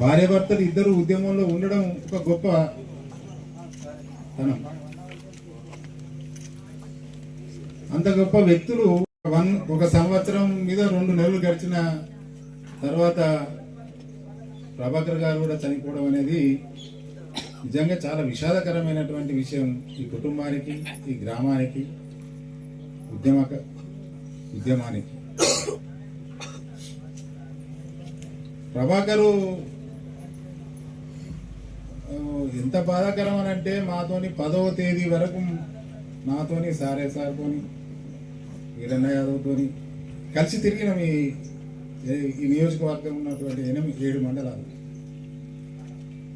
భార్యాభర్తలు ఇద్దరు ఉద్యమంలో ఉండడం ఒక గొప్ప తనం. అంత గొప్ప వ్యక్తులు వన్ ఒక సంవత్సరం మీద రెండు నెలలు గడిచిన తర్వాత ప్రభాకర్ గారు కూడా చనిపోవడం అనేది నిజంగా చాలా విషాదకరమైనటువంటి విషయం ఈ కుటుంబానికి ఈ గ్రామానికి ఉద్యమ ఉద్యమానికి. ప్రభాకరు ఎంత బాధాకరం అని అంటే మాతోని పదవ తేదీ వరకు నాతోని సారే సార్తోని వీరన్న యాదవ్తోని కలిసి తిరిగినాం ఈ ఈ నియోజకవర్గం ఉన్నటువంటి ఎనిమిది ఏడు మండలాలు.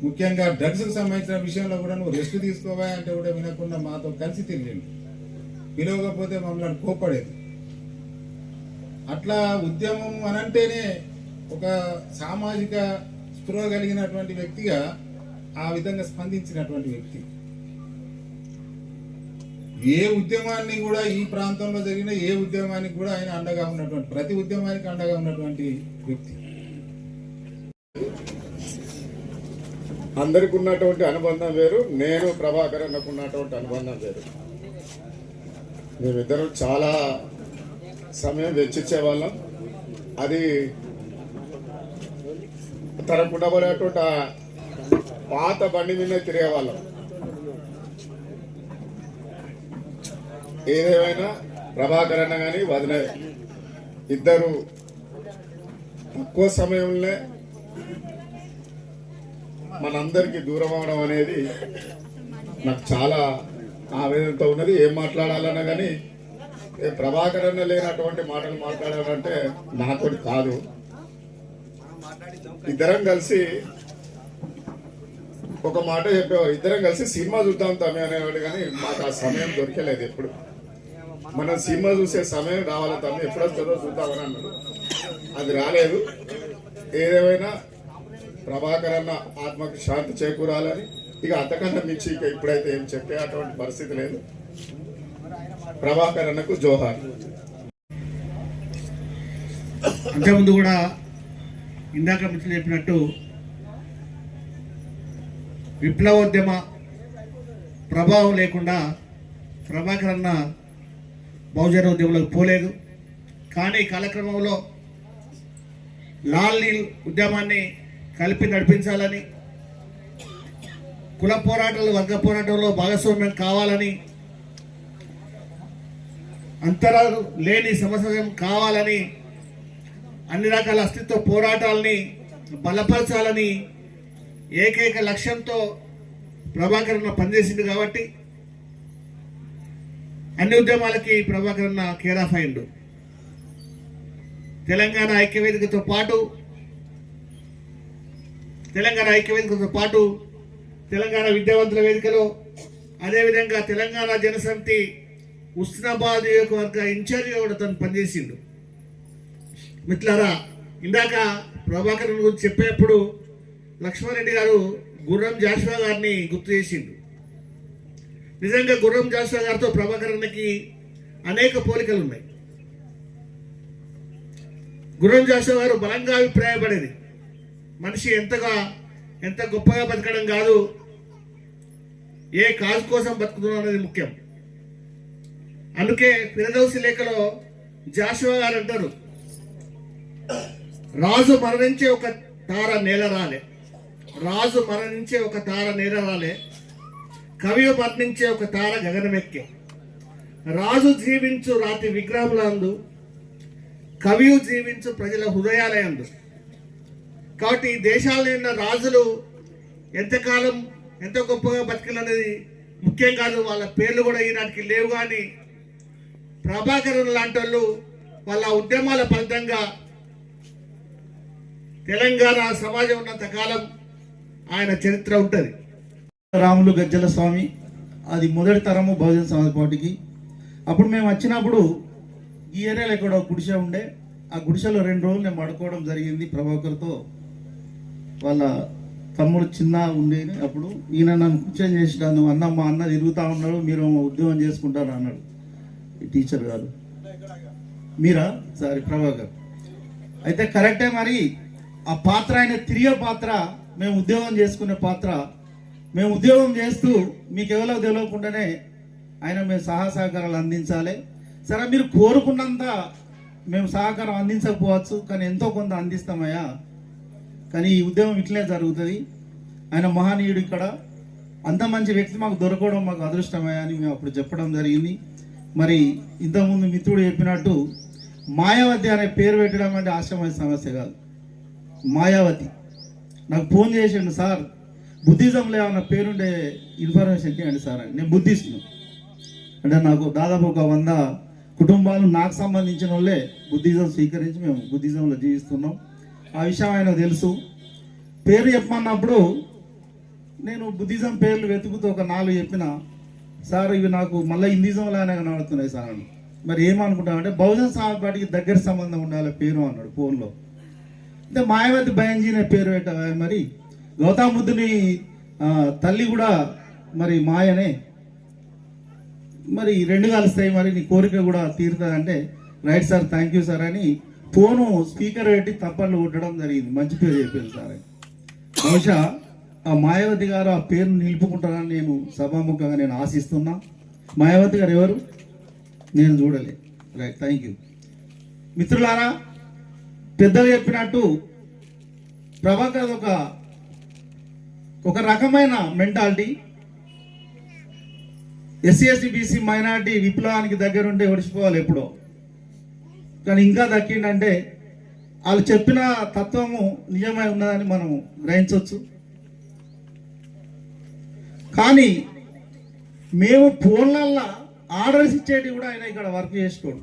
ముఖ్యంగా డ్రగ్స్కి సంబంధించిన విషయంలో కూడా నువ్వు రెస్ట్ తీసుకోవా అంటే కూడా వినకుండా మాతో కలిసి తిరిగింది పిలవకపోతే మమ్మల్ని కోప్పడేది. అట్లా ఉద్యమం అనంటేనే ఒక సామాజిక స్పృహ కలిగినటువంటి వ్యక్తిగా ఆ విధంగా స్పందించినటువంటి వ్యక్తి. ఏ ఉద్యమాన్ని కూడా ఈ ప్రాంతంలో జరిగిన ఏ ఉద్యమానికి కూడా ఆయన అండగా ఉన్నటువంటి ప్రతి ఉద్యమానికి అండగా ఉన్నటువంటి వ్యక్తి. అందరికి ఉన్నటువంటి అనుబంధం వేరు నేను ప్రభాకర్ అన్నకు ఉన్నటువంటి అనుబంధం వేరు. మేమిద్దరం చాలా సమయం వెచ్చించే వాళ్ళం. అది తనకుండా పడేటువంటి పాత బండి మీద తిరిగే వాళ్ళం ఏదేమైనా ప్రభాకర్ అన్న కానీ వదిన ఇద్దరు తక్కువ సమయంలో మనందరికీ దూరం అవడం అనేది నాకు చాలా ఆవేదనతో ఉన్నది. ఏం మాట్లాడాలన్నా కానీ ఏ ప్రభాకర్ అన్న లేనటువంటి మాటలు మాట్లాడాలంటే నాతోటి కాదు. ఇద్దరం కలిసి ఒక మాట చెప్పేవారు. ఇద్దరం కలిసి సినిమా చూద్దాం తమ్మి అనేవాడు కానీ మాకు ఆ సమయం దొరికలేదు ఎప్పుడు. మనం సినిమా చూసే సమయం రావాలి తమ్మి? ఎప్పుడు వస్తుందో చూద్దామని అన్నాడు. అది రాలేదు. ఏదేమైనా ప్రభాకర్ అన్న ఆత్మకు శాంతి చేకూరాలని ఇక అంతకన్నా మించి ఇక ఇప్పుడైతే ఏం చెప్పే అటువంటి పరిస్థితి లేదు. ప్రభాకర్ అన్నకు జోహార్. అంతకుముందు కూడా ఇందాక మించి చెప్పినట్టు విప్లవోద్యమ ప్రభావం లేకుండా ప్రభాకర్ అన్న బహుజన ఉద్యమంలోకి పోలేదు. కానీ కాలక్రమంలో లాల్ నీల్ ఉద్యమాన్ని కలిపి నడిపించాలని కుల పోరాటాలు వర్గ పోరాటంలో భాగస్వామ్యం కావాలని అంతరాలు లేని సమస్య కావాలని అన్ని రకాల అస్తిత్వ పోరాటాలని బలపరచాలని ఏకైక లక్ష్యంతో ప్రభాకరణ పనిచేసింది కాబట్టి అన్ని ఉద్యమాలకి ప్రభాకరణ కేర్ ఆఫ్ అయిండు తెలంగాణ ఐక్యవేదికతో పాటు తెలంగాణ ఐక్యవేదికతో పాటు తెలంగాణ విద్యావంతుల వేదికలో అదేవిధంగా తెలంగాణ జనసమితి ఉస్నాబాద్ నియోజకవర్గ ఇన్ఛార్జిగా కూడా తను పనిచేసిండు. మిత్రులారా ఇందాక ప్రభాకర్ గురించి చెప్పేటప్పుడు లక్ష్మారెడ్డి గారు గుర్రం జాషువా గారిని గుర్తు చేసిండు. నిజంగా గుర్రం జాషువా గారితో ప్రభాకరణకి అనేక పోలికలు ఉన్నాయి గుర్రం జాషువా గారు బలంగా అభిప్రాయపడేది. మనిషి ఎంతగా ఎంత గొప్పగా బతకడం కాదు ఏ కాజు కోసం బతుకుతున్నాం అనేది ముఖ్యం. అందుకే పిరదౌసి లేఖలో జాషువా గారు అంటారు రాజు మరణించే ఒక తార నేల రాలే. రాజు మరణించే ఒక తార నేరవాలే కవి మరణించే ఒక తార గగనమెక్కే. రాజు జీవించు రాతి విగ్రహములందు కవియు జీవించు ప్రజల హృదయాలయందు. కాబట్టి ఈ దేశాల్లో ఉన్న రాజులు ఎంతకాలం ఎంత గొప్పగా బతికినది ముఖ్యం కాదు వాళ్ళ పేర్లు కూడా ఈనాటికి లేవు కానీ ప్రభాకరన్ లాంటి వాళ్ళు వాళ్ళ ఉద్యమాల ఫలితంగా తెలంగాణ సమాజం ఉన్నంత కాలం ఆయన చరిత్ర ఉంటుంది. రాములు గజ్జల స్వామి అది మొదటి తరము బహుజన సమాజ్ పార్టీకి. అప్పుడు మేము వచ్చినప్పుడు ఈ ఏరియాలో ఇక్కడ ఒక గుడిసె ఉండే. ఆ గుడిసెలో రెండు రోజులు నేను పడుకోవడం జరిగింది ప్రభాకర్తో. వాళ్ళ తమ్ముడు చిన్న ఉండేది అప్పుడు. ఈయన నన్ను కూర్చొని చేసినాను అన్న మా అన్న తిరుగుతూ ఉన్నాడు మీరు ఉద్యోగం చేసుకుంటారు అన్నాడు. ఈ టీచర్ గారు. మీరా? సారీ ప్రభాకర్. అయితే కరెక్టే మరి ఆ పాత్ర ఆయన తిరిగే పాత్ర మేము ఉద్యోగం చేసుకునే పాత్ర మేము ఉద్యోగం చేస్తూ మీకు ఎవరో తెలియకుండానే ఆయన మేము సహా సహకారాలు అందించాలి. సరే మీరు కోరుకున్నంత మేము సహకారం అందించకపోవచ్చు కానీ ఎంతో కొంత అందిస్తామయ్యా. కానీ ఈ ఉద్యమం ఇట్లే జరుగుతుంది. ఆయన మహనీయుడు ఇక్కడ. అంత మంచి వ్యక్తి మాకు దొరకడం మాకు అదృష్టమయ్యా అని మేము అప్పుడు చెప్పడం జరిగింది. మరి ఇంతకుముందు మిత్రుడు చెప్పినట్టు మాయావతి అనే పేరు పెట్టడం అంటే ఆశ్రమ సమస్య కాదు. మాయావతి. నాకు ఫోన్ చేసిండు సార్. బుద్ధిజంలో ఏమన్నా పేరుండే ఇన్ఫర్మేషన్ ఇవ్వండి సార్ అని. నేను బుద్ధిస్ట్ను. అంటే నాకు దాదాపు ఒక వంద కుటుంబాలు నాకు సంబంధించిన వాళ్ళే బుద్ధిజం స్వీకరించి మేము బుద్ధిజంలో జీవిస్తున్నాం. ఆ విషయం ఆయన తెలుసు. పేరు చెప్పమన్నప్పుడు నేను బుద్ధిజం పేర్లు వెతుకుతూ ఒక నాలుగు చెప్పిన సార్ ఇవి నాకు మళ్ళీ హిందీజంలానే కనబడుతున్నాయి సార్. అని మరి ఏమనుకుంటామంటే బహుజన్ సమాజ్ పార్టీకి దగ్గర సంబంధం ఉండాలి పేరు అన్నాడు ఫోన్లో. అంటే మాయావతి బయంజీ అనే పేరు పెట్ట మరి గౌతమబుద్ధుని తల్లి కూడా మరి మాయనే. మరి రెండు కలుస్తాయి మరి నీ కోరిక కూడా తీరుతుందంటే right sir thank you sir అని ఫోను స్పీకర్ పెట్టి తప్పట్లు కొట్టడం జరిగింది. మంచి పేరు చెప్పారు సార్ బహుశా ఆ మాయావతి గారు ఆ పేరును నిలుపుకుంటారని నేను సభాముఖంగా నేను ఆశిస్తున్నా. మాయావతి గారు ఎవరు? నేను చూడలే. రైట్ థ్యాంక్ యూ మిత్రులారా పెద్దలు చెప్పినట్టు ప్రభాకర్ ఒక ఒక రకమైన mentality. SC ST BC minority విప్లవానికి దగ్గరుంటే ఒడిచిపోవాలి ఎప్పుడో. కానీ ఇంకా దక్కిందంటే వాళ్ళు చెప్పిన తత్వము నిజమై ఉన్నదని మనం గ్రహించవచ్చు. కానీ మేము ఫోన్లల్లో ఆర్డర్స్ ఇచ్చేటి కూడా ఆయన ఇక్కడ వర్క్ చేసుకోడు.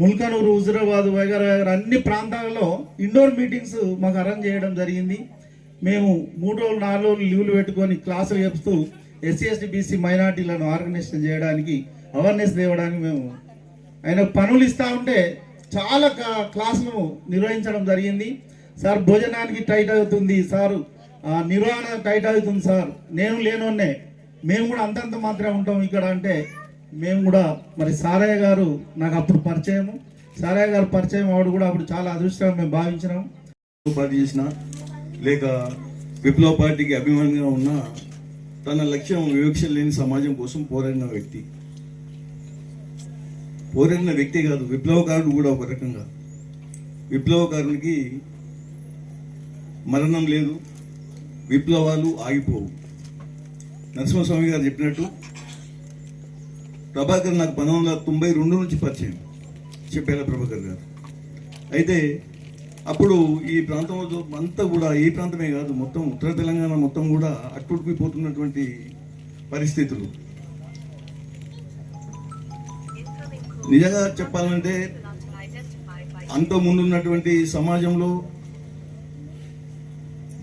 ముల్కనూరు హుజురాబాద్ వైగర్ వగైరా అన్ని ప్రాంతాలలో ఇండోర్ మీటింగ్స్ మాకు అరేంజ్ చేయడం జరిగింది. మేము మూడు రోజులు నాలుగు రోజులు లీవ్లు పెట్టుకొని క్లాసులు చెప్తూ ఎస్సీ ఎస్టీ బీసీ మైనార్టీలను ఆర్గనైజేషన్ చేయడానికి అవేర్నెస్ తేవడానికి మేము ఆయన పనులు ఇస్తూ ఉంటే చాలా క్లాసులు నిర్వహించడం జరిగింది. సార్ భోజనానికి టైట్ అవుతుంది సార్. నిర్వహణ టైట్ అవుతుంది సార్. నేను లేనోన్నే మేము కూడా అంతంత మాత్రమే ఉంటాం ఇక్కడ అంటే మేము కూడా మరి సారయ్య గారు నాకు అప్పుడు పరిచయము. సారయ్య గారు పరిచయం ఆవిడ కూడా అప్పుడు చాలా అదృష్టంగా మేము భావించినాం. పార్టీ చేసిన లేక విప్లవ పార్టీకి అభిమానిగా ఉన్న తన లక్ష్యం వివక్ష లేని సమాజం కోసం పోరాడిన వ్యక్తి. పోరాడిన వ్యక్తి కాదు విప్లవకారుడు కూడా ఒక రకంగా. విప్లవకారునికి మరణం లేదు విప్లవాలు ఆగిపోవు. నరసింహస్వామి గారు చెప్పినట్టు ప్రభాకర్ నాకు పంతొమ్మిది వందల తొంభై రెండు నుంచి పరిచయం చెప్పేలా ప్రభాకర్ గారు. అయితే అప్పుడు ఈ ప్రాంతంలో అంతా కూడా ఈ ప్రాంతమే కాదు మొత్తం ఉత్తర తెలంగాణ మొత్తం కూడా అట్టుడికిపోతున్నటువంటి పరిస్థితులు. నిజంగా చెప్పాలంటే అంత ముందున్నటువంటి సమాజంలో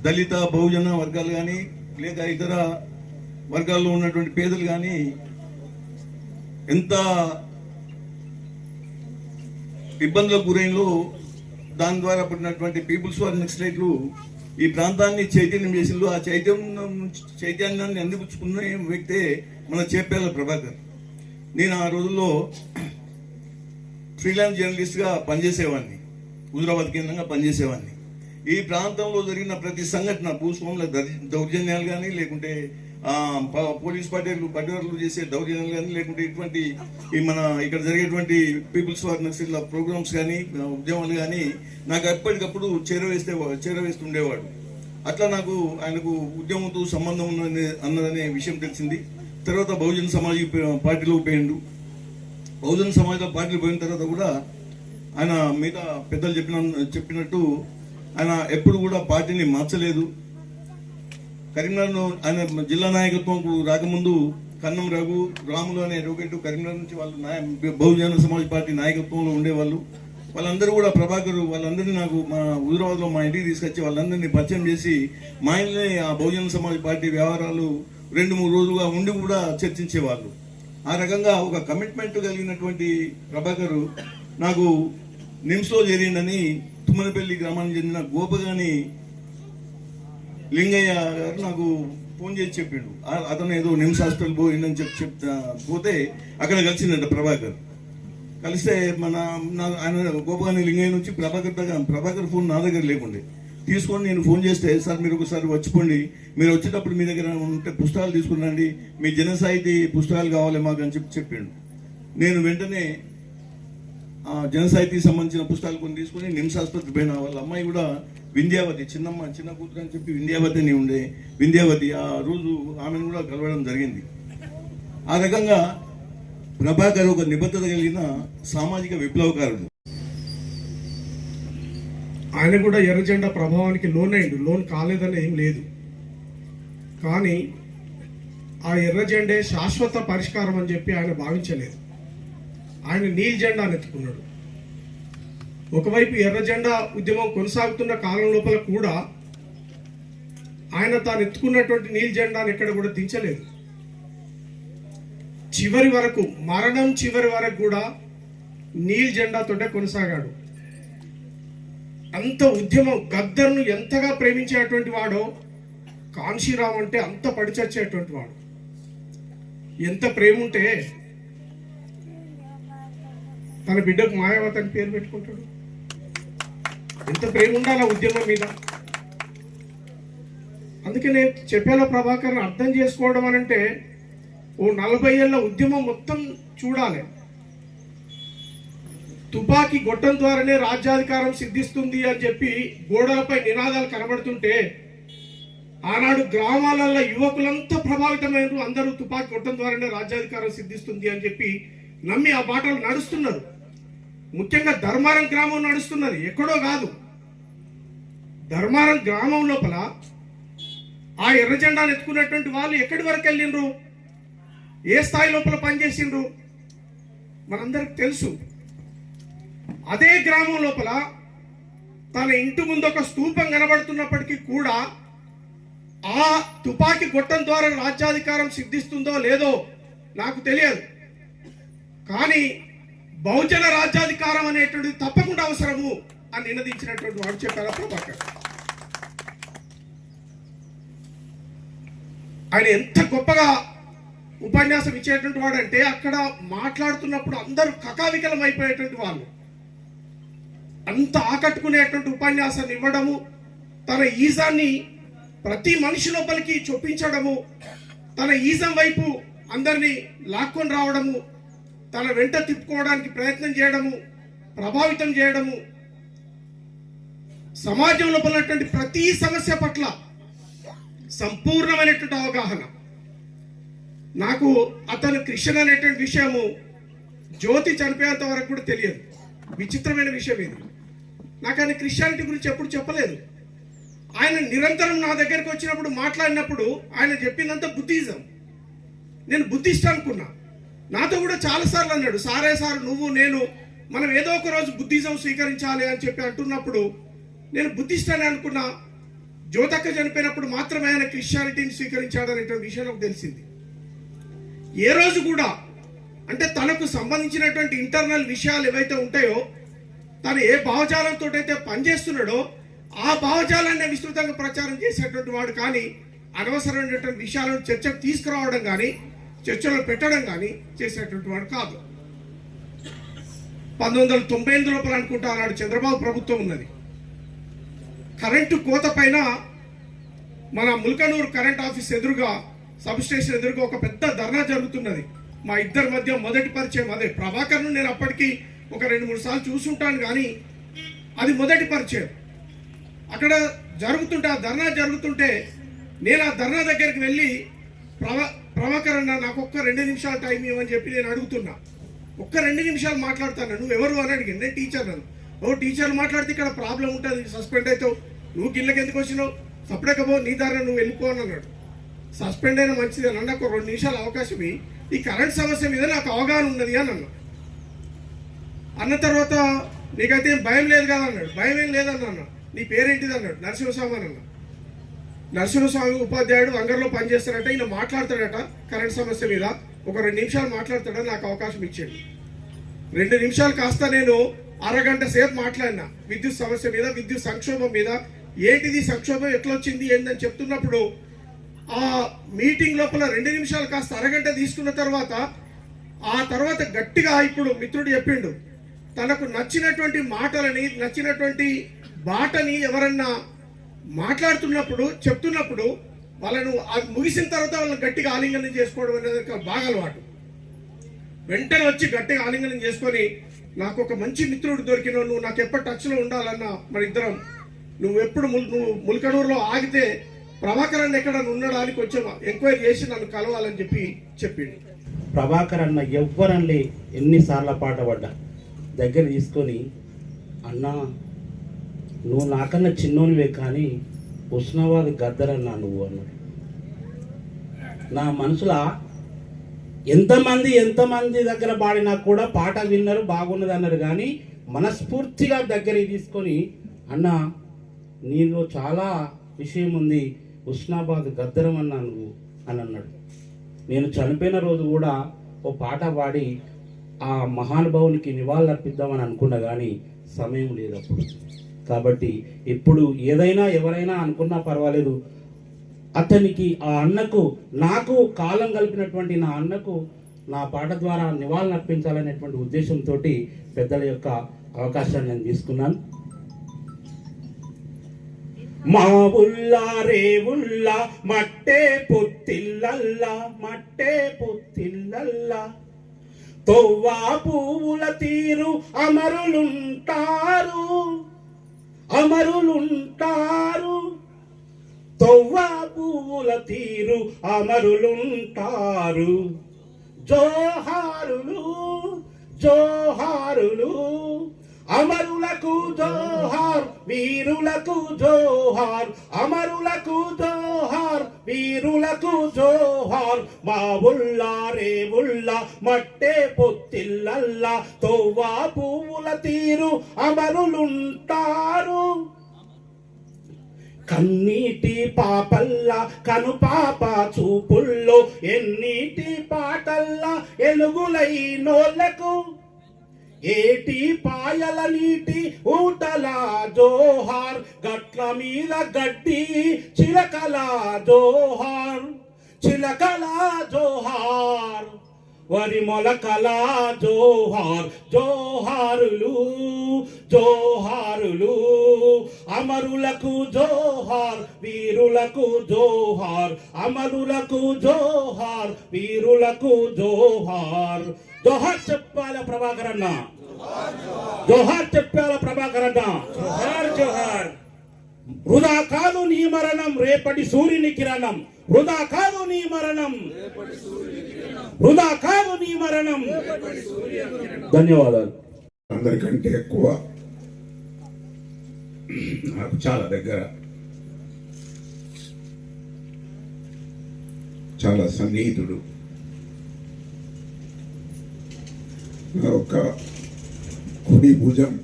దళిత బహుజన వర్గాలు కానీ లేదా ఇతర వర్గాల్లో ఉన్నటువంటి పేదలు కానీ ఎంత ఇబ్బందులకు గురైనలో దాని ద్వారా పడినటువంటి పీపుల్స్ వార్ నక్సలైట్లు ఈ ప్రాంతాన్ని చైతన్యం చేసిండ్రు ఆ చైతన్యం చైతన్యాన్ని అందిపుచ్చుకున్న వ్యక్తే మన చేపేల ప్రభాకర్. నేను ఆ రోజుల్లో ఫ్రీలాన్స్ జర్నలిస్ట్గా పనిచేసేవాడిని హుజరాబాద్ కేంద్రంగా పనిచేసేవాడిని ఈ ప్రాంతంలో జరిగిన ప్రతి సంఘటన భూస్వాముల దౌర్జన్యాలు కానీ లేకుంటే పోలీస్ పార్టీలు పడ్డవర్లు చేసే దౌర్జన్యాలు కానీ లేకుంటే ఇటువంటి ఈ మన ఇక్కడ జరిగేటువంటి పీపుల్స్ ఫార్ నక్సల్ ప్రోగ్రామ్స్ కానీ ఉద్యమాలు కానీ నాకు ఎప్పటికప్పుడు చేరవేస్తే చేరవేస్తుండేవాడు. అట్లా నాకు ఆయనకు ఉద్యమంతో సంబంధం ఉన్నది అన్నదనే విషయం తెలిసింది. తర్వాత బహుజన సమాజ్ పార్టీలో పోయిండు. బహుజన సమాజ్ పార్టీలు పోయిన తర్వాత కూడా ఆయన మిగతా పెద్దలు చెప్పిన చెప్పినట్టు ఆయన ఎప్పుడు కూడా పార్టీని మార్చలేదు. కరీంనగర్లో ఆయన జిల్లా నాయకత్వంకు రాకముందు కన్నం రఘు రాములు అనే అడ్వకేట్ కరీంనగర్ నుంచి వాళ్ళు నాయ బహుజన సమాజ్ పార్టీ నాయకత్వంలో ఉండేవాళ్ళు. వాళ్ళందరూ కూడా ప్రభాకర్ వాళ్ళందరినీ నాకు మా హుజరాబాద్లో మా ఇంటికి తీసుకొచ్చి వాళ్ళందరినీ పరిచయం చేసి మా ఇంట్లోనే ఆ బహుజన సమాజ్ పార్టీ వ్యవహారాలు రెండు మూడు రోజులుగా ఉండి కూడా చర్చించేవాళ్ళు. ఆ రకంగా ఒక కమిట్మెంట్ కలిగినటువంటి ప్రభాకర్ నాకు నిమ్స్లో చేరిండని తుమ్మనపల్లి గ్రామానికి చెందిన గోపగాని లింగయ్య గారు నాకు ఫోన్ చేసి చెప్పిండు. అతను ఏదో నిమ్స్ హాస్పిటల్ పోయిందని చెప్పి చెప్తా పోతే అక్కడ కలిసిందంట ప్రభాకర్. కలిస్తే మన నా ఆయన గోపగాని లింగయ్య నుంచి ప్రభాకర్ దగ్గర ప్రభాకర్ ఫోన్ నా దగ్గర లేకుండే. తీసుకొని నేను ఫోన్ చేస్తే సార్ మీరు ఒకసారి వచ్చిపోండి. మీరు వచ్చేటప్పుడు మీ దగ్గర ఉంటే పుస్తకాలు తీసుకురండి మీ జన సాహితీ పుస్తకాలు కావాలి మాకు అని చెప్పి చెప్పిండు. నేను వెంటనే ఆ జన సాహితీకి సంబంధించిన పుస్తకాలు కొన్ని తీసుకొని నిమ్స్ ఆసుపత్రి పోయిన వాళ్ళ అమ్మాయి కూడా వింధ్యావతి చిన్నమ్మ చిన్న కూతురు అని చెప్పి వింధ్యావతి అని ఉండే వింధ్యావతి ఆ రోజు ఆమెను కూడా కలవడం జరిగింది. ఆ రకంగా ప్రభాకర్ ఒక నిబద్ధత కలిగిన సామాజిక విప్లవకారుడు. ఆయన కూడా ఎర్రజెండా ప్రభావానికి లోన్ అయిండు లోన్ కాలేదని ఏం లేదు. కానీ ఆ ఎర్రజెండే శాశ్వత పరిష్కారం అని చెప్పి ఆయన భావించలేదు. ఆయన నీల్ జెండా ఎత్తుకున్నాడు. ఒకవైపు ఎర్ర జెండా ఉద్యమం కొనసాగుతున్న కాలం లోపల కూడా ఆయన తాను ఎత్తుకున్నటువంటి నీల్ జెండాను ఎక్కడ కూడా దించలేదు. చివరి వరకు మరణం చివరి వరకు కూడా నీల్ జెండాతోటే కొనసాగాడు. అంత ఉద్యమం గద్దర్ను ఎంతగా ప్రేమించేటువంటి వాడో కాంశీరామ్ అంటే అంత పడిచచ్చేటువంటి వాడు. ఎంత ప్రేమ ఉంటే తన బిడ్డకు మాయావతి అని పేరు పెట్టుకుంటాడు. ఎంత ప్రేమ ఉండాలి ఉద్యమం మీద? అందుకే నేను చెప్పేలా ప్రభాకర్ అర్థం చేసుకోవడం అని అంటే ఓ నలభై ఏళ్ళ ఉద్యమం మొత్తం చూడాలి. తుపాకీ గొట్టం ద్వారానే రాజ్యాధికారం సిద్ధిస్తుంది అని చెప్పి గోడలపై నినాదాలు కనబడుతుంటే ఆనాడు గ్రామాలలో యువకులంతా ప్రభావితమైన అందరూ తుపాకీ గొట్టం ద్వారానే రాజ్యాధికారం సిద్ధిస్తుంది అని చెప్పి నమ్మి ఆ బాటలు నడుస్తున్నారు. ముఖ్యంగా ధర్మారం గ్రామం నడుస్తున్నది. ఎక్కడో కాదు. ధర్మారం గ్రామం లోపల ఆ ఎర్ర జెండాను ఎత్తుకున్నటువంటి వాళ్ళు ఎక్కడి వరకు వెళ్ళిండ్రు? ఏ స్థాయి లోపల పనిచేసిండ్రు? మనందరికి తెలుసు. అదే గ్రామం లోపల తన ఇంటి ముందు ఒక స్తూపం కనబడుతున్నప్పటికీ కూడా ఆ తుపాకీ గొట్టం ద్వారా రాజ్యాధికారం సిద్ధిస్తుందో లేదో నాకు తెలియదు. కానీ బహుజన రాజ్యాధికారం అనేటువంటిది తప్పకుండా అవసరము అని నినదించినటువంటి వాడు చెప్పారా ప్రభాకర్? ఆయన ఎంత గొప్పగా ఉపన్యాసం ఇచ్చేటువంటి వాడంటే అక్కడ మాట్లాడుతున్నప్పుడు అందరూ కకావికలం అయిపోయేటువంటి వాళ్ళు. అంత ఆకట్టుకునేటువంటి ఉపన్యాసాన్ని ఇవ్వడము తన ఈజాన్ని ప్రతి మనిషి లోపలికి చొప్పించడము తన ఈజం వైపు అందరినీ లాక్కొని రావడము తన వెంట తిప్పుకోవడానికి ప్రయత్నం చేయడము ప్రభావితం చేయడము సమాజం లోపల ప్రతి సమస్య పట్ల సంపూర్ణమైనటువంటి అవగాహన. నాకు అతను క్రిస్టియన్ అనేటువంటి విషయము జ్యోతి చనిపోయేంత వరకు కూడా తెలియదు. విచిత్రమైన విషయం ఇది. నాకు ఆయన క్రిస్టియానిటీ గురించి ఎప్పుడు చెప్పలేదు. ఆయన నిరంతరం నా దగ్గరికి వచ్చినప్పుడు మాట్లాడినప్పుడు ఆయన చెప్పిందంతా బుద్ధిజం. నేను బుద్ధిస్ట్ అనుకున్నా. నాతో కూడా చాలాసార్లు అన్నాడు సారే సార్ నువ్వు నేను మనం ఏదో ఒక రోజు బుద్ధిజం స్వీకరించాలి అని చెప్పి అంటున్నప్పుడు నేను బుద్ధిస్ట్ అని అనుకున్నా. జ్యోతక్క చనిపోయినప్పుడు మాత్రమే ఆయన క్రిస్టియానిటీని స్వీకరించాడు అనేటువంటి విషయం నాకు తెలిసింది. ఏ రోజు కూడా అంటే తనకు సంబంధించినటువంటి ఇంటర్నల్ విషయాలు ఏవైతే ఉంటాయో తను ఏ భావజాలంతో అయితే పనిచేస్తున్నాడో ఆ భావజాలాన్ని విస్తృతంగా ప్రచారం చేసేటువంటి వాడు కానీ అనవసరమైనటువంటి విషయాలను చర్చకు తీసుకురావడం కానీ చర్చలో పెట్టడం కానీ చేసేటువంటి వాడు కాదు. పంతొమ్మిది వందల తొంభై ఎనిమిది లోపల అనుకుంటా ఆనాడు చంద్రబాబు ప్రభుత్వం ఉన్నది. కరెంటు కోత పైన మన ముల్కనూరు కరెంట్ ఆఫీస్ ఎదురుగా సబ్ స్టేషన్ ఎదురుగా ఒక పెద్ద ధర్నా జరుగుతున్నది. మా ఇద్దరి మధ్య మొదటి పరిచయం అదే. ప్రభాకర్ను నేను అప్పటికి ఒక రెండు మూడు సార్లు చూసుంటాను కానీ అది మొదటి పరిచయం. అక్కడ జరుగుతుంటే ఆ ధర్నా జరుగుతుంటే నేను ఆ ధర్నా దగ్గరికి వెళ్ళి ప్రభా ప్రభాకర్ అన్న నాకు ఒక్క రెండు నిమిషాలు టైం ఇవ్వని చెప్పి నేను అడుగుతున్నా. ఒక్క రెండు నిమిషాలు మాట్లాడతాను. నువ్వు ఎవరు అని అడిగి నేను టీచర్ నన్ను ఓ టీచర్ మాట్లాడితే ఇక్కడ ప్రాబ్లం ఉంటుంది సస్పెండ్ అవుతావు. నువ్వు గిళ్ళకి ఎందుకు వచ్చినావు. సపరేకపో నీ దారిన నువ్వు వెళ్ళిపో అని అన్నాడు. సస్పెండ్ అయినా మంచిది అని నాకు రెండు నిమిషాలు అవకాశం ఈ కరెంట్ సమస్య మీద నాకు అవగాహన ఉన్నది అని అన్నా అన్న తర్వాత నీకైతే ఏం భయం లేదు కదా అన్నాడు. భయం ఏం లేదన్న అన్న నీ పేరేంటిది అన్నాడు. నరసింహస్వామి అని అన్న నరసింహస్వామి ఉపాధ్యాయుడు అంగర్లో పనిచేస్తాడట. ఈయన మాట్లాడతాడట కరెంట్ సమస్య మీద. ఒక రెండు నిమిషాలు మాట్లాడతాడని నాకు అవకాశం ఇచ్చాడు. రెండు నిమిషాలు కాస్త నేను అరగంట సేపు మాట్లాడినా. విద్యుత్ సమస్య మీద విద్యుత్ సంక్షోభం మీద ఏంటిది సంక్షోభం? ఎట్లా వచ్చింది ఏందని చెప్తున్నప్పుడు ఆ మీటింగ్ లోపల రెండు నిమిషాలు కాస్త అరగంట తీసుకున్న తర్వాత ఆ తర్వాత గట్టిగా ఇప్పుడు మిత్రుడు చెప్పిండు తనకు నచ్చినటువంటి మాటలని నచ్చినటువంటి బాటని ఎవరన్నా మాట్లాడుతున్నప్పుడు చెప్తున్నప్పుడు వాళ్ళను అది ముగిసిన తర్వాత వాళ్ళని గట్టిగా ఆలింగనం చేసుకోవడం అనేది బాగా అలవాటు. వెంటనే వచ్చి గట్టిగా ఆలింగనం చేసుకొని నాకు ఒక మంచి మిత్రుడు దొరికిన నువ్వు నాకు ఎప్పటి టచ్లో ఉండాలన్న మన ఇద్దరం నువ్వు ఎప్పుడు నువ్వు ముల్కనూరులో ఆగితే ప్రభాకరన్ ఎక్కడ ఉండడానికి కొంచెం ఎంక్వైరీ చేసి నన్ను కలవాలని చెప్పి చెప్పిండు. ప్రభాకర్ అన్న ఎవ్వరన్లే ఎన్నిసార్లు పాట పడ్డా? దగ్గర తీసుకొని అన్నా నువ్వు నాకన్నా చిన్నోనివే కానీ ఉష్ణవాది గద్దరన్నా నువ్వు అన్నాడు. నా మనసులో ఎంతమంది ఎంతమంది దగ్గర పాడినా కూడా పాట విన్నారు బాగున్నది అన్నారు కానీ మనస్ఫూర్తిగా దగ్గరికి తీసుకొని అన్న నీలో చాలా విషయం ఉంది ఉస్నాబాద్ గద్దరం అన్నా నువ్వు అని అన్నాడు. నేను చనిపోయిన రోజు కూడా ఓ పాట పాడి ఆ మహానుభావునికి నివాళులర్పిద్దామని అనుకున్నా కానీ సమయం లేదు అప్పుడు కాబట్టి ఇప్పుడు ఏదైనా ఎవరైనా అనుకున్నా పర్వాలేదు. అతనికి ఆ అన్నకు నాకు కాలం కలిపినటువంటి నా అన్నకు నా పాట ద్వారా నివాళులర్పించాలనేటువంటి ఉద్దేశంతో పెద్దల యొక్క అవకాశాన్ని నేను తీసుకున్నాను. మా ఉల్లా రే ఉల్లా మట్టే పొత్తిల్లల్లా మట్టే పొత్తిల్లల్లా. తొవ్వా పువ్వుల తీరు అమరులుంటారు అమరులుంటారు. తొవ్వా పువ్వుల తీరు అమరులుంటారు. జోహారులు జోహారులు. అమరులకు జోహార్ వీరులకు జోహార్ అమరులకు జోహార్ వీరులకు జోహార్. మా ఉల్లా రే ఉల్లా మట్టే పొత్తిల్లల్లా తొవ్వా పువ్వుల తీరు అమరులుంటారు. కన్నీటి పాపల్లా కను పాప చూపుల్లో ఎన్నీటి పాటల్లా ఎలుగులై నోళ్ళకు ఏటి పాయల నీటి ఊటల జోహార్ గట్ల మీద గడ్డి చిలకల జోహార్ చిలకల జోహార్. వరి మొలకల జోహార్ జోహారులు జోహారులు అమరులకు జోహార్ వీరులకు జోహార్ అమరులకు జోహార్ వీరులకు జోహార్ జోహార్ చెప్పాల ప్రభాకర్ అన్న జోహార్ చెప్పాల ప్రభాకర్ అన్న జోహార్ జోహార్ వృధా కాదు నీ మరణం రేపటి సూర్యుని కిరణం వృధా కాదు నీ మరణం. వృధా కాదు నీ మరణం. ధన్యవాదాలు. అందరికంటే ఎక్కువ నాకు చాలా దగ్గర చాలా సన్నిహితుడు. ఒక కుడి భుజం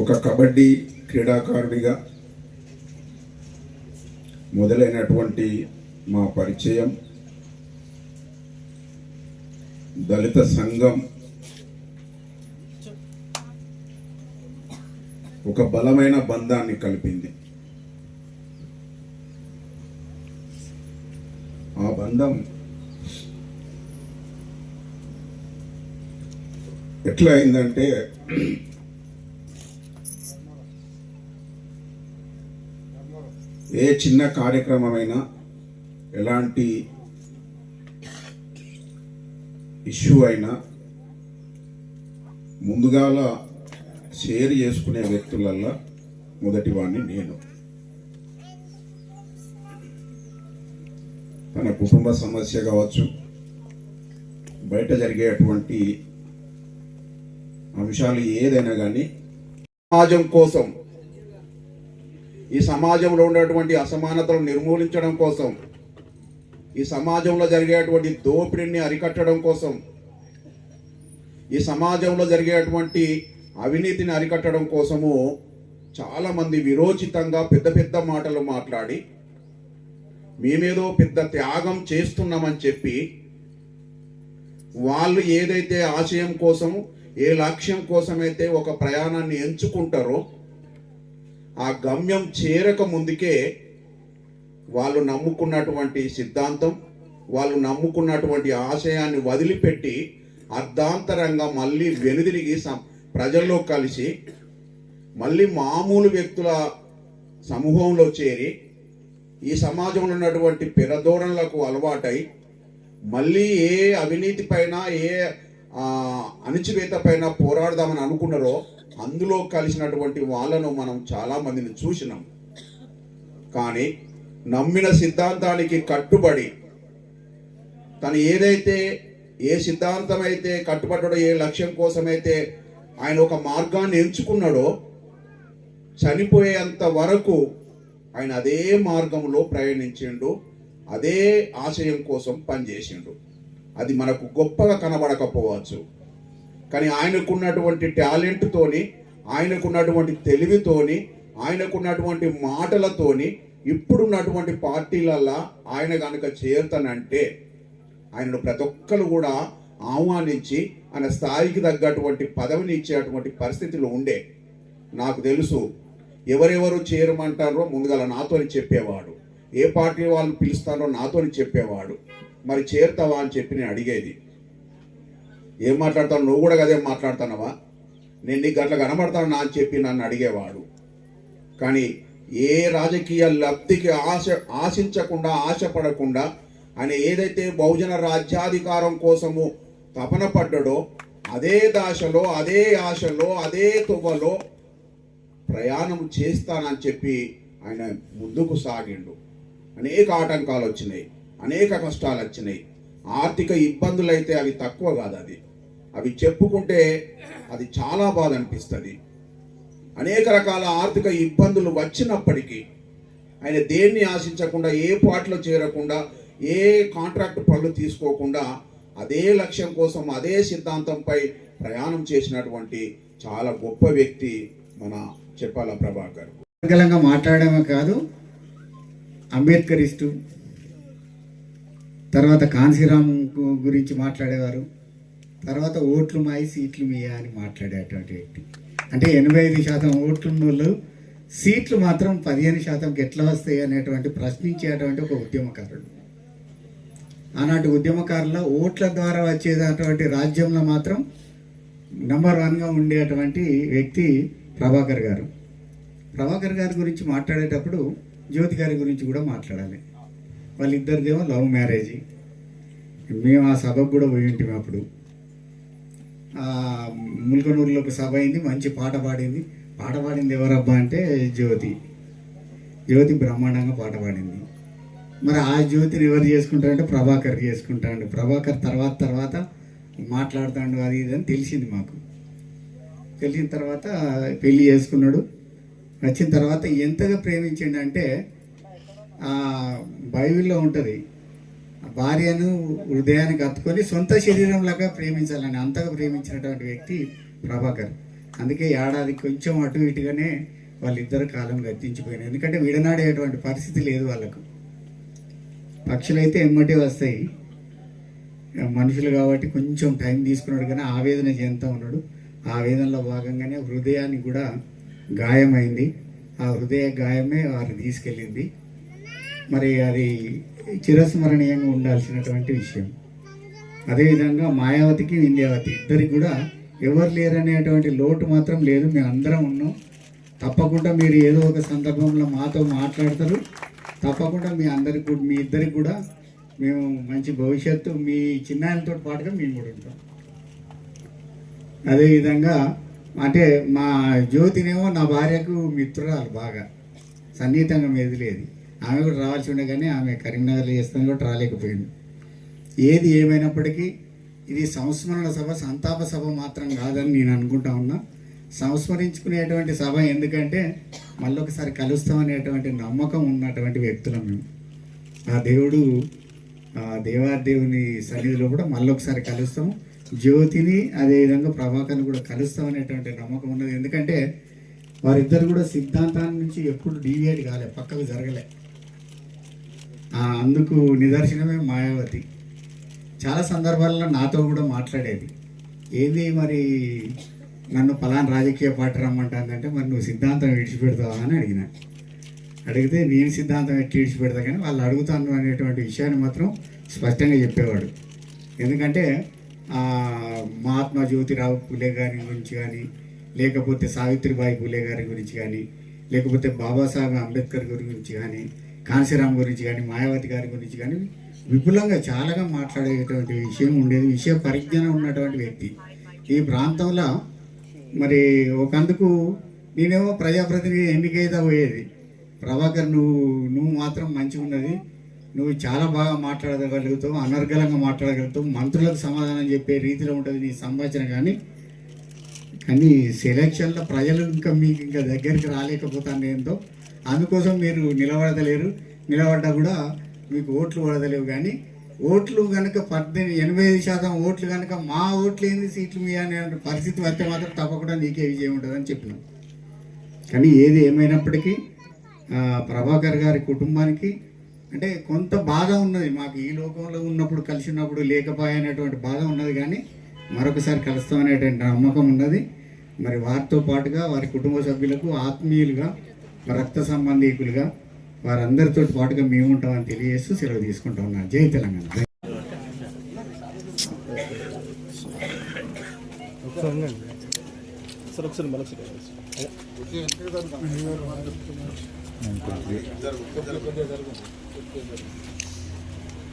ఒక కబడ్డీ క్రీడాకారుడిగా మొదలైనటువంటి మా పరిచయం దళిత సంఘం ఒక బలమైన బంధాన్ని కలిపింది. ఆ బంధం ఎట్లా అయిందంటే ఏ చిన్న కార్యక్రమమైనా ఎలాంటి ఇష్యూ అయినా ముందుగాల షేర్ చేసుకునే వ్యక్తులల్లో మొదటివాణ్ణి నేను. తన కుటుంబ సమస్య కావచ్చు బయట జరిగేటువంటి అంశాలు ఏదైనా కానీ సమాజం కోసం ఈ సమాజంలో ఉన్నటువంటి అసమానతలను నిర్మూలించడం కోసం ఈ సమాజంలో జరిగేటువంటి దోపిడీని అరికట్టడం కోసం ఈ సమాజంలో జరిగేటువంటి అవినీతిని అరికట్టడం కోసము చాలామంది విరోచితంగా పెద్ద పెద్ద మాటలు మాట్లాడి మేమేదో పెద్ద త్యాగం చేస్తున్నామని చెప్పి వాళ్ళు ఏదైతే ఆశయం కోసం ఏ లక్ష్యం కోసమైతే ఒక ప్రయాణాన్ని ఎంచుకుంటారో ఆ గమ్యం చేరక ముందుకే వాళ్ళు నమ్ముకున్నటువంటి సిద్ధాంతం వాళ్ళు నమ్ముకున్నటువంటి ఆశయాన్ని వదిలిపెట్టి అర్ధాంతరంగా మళ్ళీ వెనుదిరిగి సం- ప్రజల్లో కలిసి మళ్ళీ మామూలు వ్యక్తుల సమూహంలో చేరి ఈ సమాజంలో ఉన్నటువంటి పెరధోరణులకు అలవాటై మళ్ళీ ఏ అవినీతి పైన ఏ అణిచివేత పైన పోరాడదామని అనుకున్నారో అందులో కలిసినటువంటి వాళ్ళను మనం చాలా మందిని చూసినాం. కానీ నమ్మిన సిద్ధాంతానికి కట్టుబడి తను ఏదైతే ఏ సిద్ధాంతం అయితే కట్టుబడ్డాడో ఏ లక్ష్యం కోసమైతే ఆయన ఒక మార్గాన్ని ఎంచుకున్నాడో చనిపోయేంత వరకు ఆయన అదే మార్గంలో ప్రయాణించిండు అదే ఆశయం కోసం పనిచేసిండు. అది మనకు గొప్పగా కనబడకపోవచ్చు. కానీ ఆయనకున్నటువంటి టాలెంట్తోని ఆయనకున్నటువంటి తెలివితోని ఆయనకున్నటువంటి మాటలతోని ఇప్పుడున్నటువంటి పార్టీలల్లా ఆయన కనుక చేరుతానంటే ఆయనను ప్రతి ఒక్కరు కూడా ఆహ్వానించి ఆయన స్థాయికి తగ్గటువంటి పదవిని ఇచ్చేటువంటి పరిస్థితులు ఉండే. నాకు తెలుసు ఎవరెవరు చేరమంటారో ముందుగా నాతోని చెప్పేవాడు. ఏ పార్టీ వాళ్ళు పిలుస్తారో నాతోని చెప్పేవాడు. మరి చేరుతావా అని చెప్పి నేను అడిగేది. ఏం మాట్లాడతావు? నువ్వు కూడా అదే మాట్లాడుతున్నావా? నేను నీకు అట్లా కనబడతాను నా అని చెప్పి నన్ను అడిగేవాడు. కానీ ఏ రాజకీయ లబ్ధికి ఆశ ఆశించకుండా ఆశపడకుండా ఆయన ఏదైతే బహుజన రాజ్యాధికారం కోసము తపన పడ్డాడో అదే దాశలో అదే ఆశలో అదే తువ్వలో ప్రయాణం చేస్తానని చెప్పి ఆయన ముందుకు సాగిండు. అనేక ఆటంకాలు వచ్చినాయి అనేక కష్టాలు వచ్చినాయి ఆర్థిక ఇబ్బందులు అయితే అవి తక్కువ కాదు అది అవి చెప్పుకుంటే అది చాలా బాధ అనిపిస్తుంది అనేక రకాల ఆర్థిక ఇబ్బందులు వచ్చినప్పటికీ ఆయన దేన్ని ఆశించకుండా ఏ పాటలో చేరకుండా ఏ కాంట్రాక్ట్ పనులు తీసుకోకుండా అదే లక్ష్యం కోసం అదే సిద్ధాంతంపై ప్రయాణం చేసినటువంటి చాలా గొప్ప వ్యక్తి మన చెప్పాల ప్రభాకర్. గలంగా మాట్లాడమే కాదు అంబేద్కరిస్టు తర్వాత కాన్సీరామ్ గురించి మాట్లాడేవారు. తర్వాత ఓట్లు మాయి సీట్లు మీయా అని మాట్లాడేటువంటి వ్యక్తి. అంటే ఎనభై ఐదు శాతం ఓట్లు ఉన్న వాళ్ళు సీట్లు మాత్రం పదిహేను శాతంకి ఎట్లా వస్తాయి అనేటువంటి ప్రశ్నించేటువంటి ఒక ఉద్యమకారుడు. ఆనాటి ఉద్యమకారుల ఓట్ల ద్వారా వచ్చేటటువంటి రాజ్యంలో మాత్రం నెంబర్ వన్గా ఉండేటువంటి వ్యక్తి ప్రభాకర్ గారు. ప్రభాకర్ గారి గురించి మాట్లాడేటప్పుడు జ్యోతి గారి గురించి కూడా మాట్లాడాలి. వాళ్ళిద్దరిదేమో లవ్ మ్యారేజ్. మేము ఆ సభకు కూడా పోయి ఉంటాం అప్పుడు. ముల్కనూరులో ఒక సభ అయింది మంచి పాట పాడింది. పాట పాడింది ఎవరబ్బా అంటే జ్యోతి. జ్యోతి బ్రహ్మాండంగా పాట పాడింది. మరి ఆ జ్యోతిని ఎవరు చేసుకుంటారంటే ప్రభాకర్ చేసుకుంటాడు. ప్రభాకర్ తర్వాత తర్వాత మాట్లాడుతాడు అది ఇది అని తెలిసింది మాకు. తెలిసిన తర్వాత పెళ్ళి చేసుకున్నాడు. వచ్చిన తర్వాత ఎంతగా ప్రేమించిండంటే బైబిల్లో ఉంటుంది భార్యను హృదయానికి హత్తుకొని సొంత శరీరంలాగా ప్రేమించాలని అంతగా ప్రేమించినటువంటి వ్యక్తి ప్రభాకర్. అందుకే ఏడాది కొంచెం అటు ఇటుగానే వాళ్ళిద్దరు కాలం గద్దించిపోయినాయి ఎందుకంటే విడనాడేటువంటి పరిస్థితి లేదు వాళ్ళకు. పక్షులైతే ఎమ్మటే వస్తాయి. మనుషులు కాబట్టి కొంచెం టైం తీసుకున్నాడు కానీ ఆవేదన చెందుతూ ఉన్నాడు. ఆవేదనలో భాగంగానే హృదయానికి కూడా గాయమైంది. ఆ హృదయ గాయమే వారు తీసుకెళ్ళింది. మరి అది చిరస్మరణీయంగా ఉండాల్సినటువంటి విషయం. అదేవిధంగా మాయావతికి వింధ్యావతి ఇద్దరికి కూడా ఎవరు లేరనేటువంటి లోటు మాత్రం లేదు. మేము అందరం ఉన్నాం. తప్పకుండా మీరు ఏదో ఒక సందర్భంలో మాతో మాట్లాడతారు. తప్పకుండా మీ అందరికి కూడా మీ ఇద్దరికి కూడా మేము మంచి భవిష్యత్తు మీ చిన్నాయనతో పాటుగా మేము కూడా ఉంటాం. అదేవిధంగా అంటే మా జ్యోతినేమో నా భార్యకు మిత్రురాలు బాగా. సన్నిహితంగా మెదిలేది ఆమె కూడా రావాల్సి ఉండే కానీ ఆమె కరీంనగర్లో చేస్తాను కూడా రాలేకపోయింది. ఏది ఏమైనప్పటికీ ఇది సంస్మరణ సభ సంతాప సభ మాత్రం కాదని నేను అనుకుంటా ఉన్నా. సంస్మరించుకునేటువంటి సభ ఎందుకంటే మళ్ళీ ఒకసారి కలుస్తామనేటువంటి నమ్మకం ఉన్నటువంటి వ్యక్తులం మేము. ఆ దేవుడు ఆ దేవాదేవుని సన్నిధిలో కూడా మళ్ళీ ఒకసారి కలుస్తాము. జ్యోతిని అదేవిధంగా ప్రభాకర్ని కూడా కలుస్తామనేటువంటి నమ్మకం ఉన్నది. ఎందుకంటే వారిద్దరు కూడా సిద్ధాంతాన్ని నుంచి ఎప్పుడు డీవియేట్ కాలే పక్కకు జరగలే. అందుకు నిదర్శనమే మాయావతి. చాలా సందర్భాల్లో నాతో కూడా మాట్లాడేది. ఏది మరి నన్ను పలానా రాజకీయ పార్టీ రమ్మంటుందంటే మరి నువ్వు సిద్ధాంతం విడిచిపెడతావా అని అడిగిన. అడిగితే నేను సిద్ధాంతం ఎట్టి విడిచిపెడతా కానీ వాళ్ళు అడుగుతాను అనేటువంటి విషయాన్ని మాత్రం స్పష్టంగా చెప్పేవాడు. ఎందుకంటే మహాత్మా జ్యోతిరావు పులే గారి గురించి కానీ లేకపోతే సావిత్రిబాయి పులే గారి గురించి కానీ లేకపోతే బాబాసాహెబ్ అంబేద్కర్ గురించి కానీ కాంశీరామ్ గురించి కానీ మాయావతి గారి గురించి కానీ విపులంగా చాలాగా మాట్లాడేటువంటి విషయం ఉండేది విషయ పరిజ్ఞానం ఉన్నటువంటి వ్యక్తి. ఈ ప్రాంతంలో మరి ఒకందుకు నేనేమో ప్రజాప్రతినిధి ఎన్నికైతే పోయేది. ప్రభాకర్ నువ్వు నువ్వు మాత్రం మంచిగా ఉన్నది. నువ్వు చాలా బాగా మాట్లాడగలుగుతావు అనర్గళంగా మాట్లాడగలుగుతావు మంత్రులకు సమాధానం చెప్పే రీతిలో ఉంటుంది నీ సంభాషణ కానీ. కానీ సెలక్షన్లో ప్రజలు ఇంకా మీకు ఇంకా దగ్గరికి రాలేకపోతాను ఏందో అందుకోసం మీరు నిలబడతలేరు. నిలబడ్డా కూడా మీకు ఓట్లు పడతలేవు కానీ ఓట్లు కనుక పద్దెనిమిది ఎనభై ఐదు శాతం ఓట్లు కనుక మా ఓట్లు ఏంది సీట్లు మీ అనే పరిస్థితి వస్తే మాత్రం తప్పకుండా నీకే విజయం ఉంటుందని చెప్పినాం. కానీ ఏది ఏమైనప్పటికీ ప్రభాకర్ గారి కుటుంబానికి అంటే కొంత బాధ ఉన్నది. మాకు ఈ లోకంలో ఉన్నప్పుడు కలిసి ఉన్నప్పుడు లేకపోయానేటువంటి బాధ ఉన్నది కానీ మరొకసారి కలుస్తామనేటువంటి నమ్మకం ఉన్నది. మరి వారితో పాటుగా వారి కుటుంబ సభ్యులకు ఆత్మీయులుగా రక్త సంబంధీకులుగా వారందరితో పాటుగా మేము ఉంటామని తెలియజేస్తూ సెలవు తీసుకుంటా ఉన్నాను జై తెలంగాణ.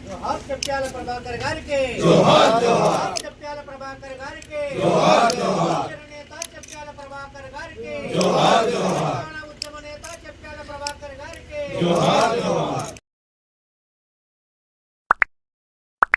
జోహార్ ప్రభాకర్ గారికి. జోహార్ ప్రభాకర్ గారికి. జోహార్ నేత చెప్పాల ప్రభాకర్ గారికి. జోహార్ ఉద్యమ Johar, Johar.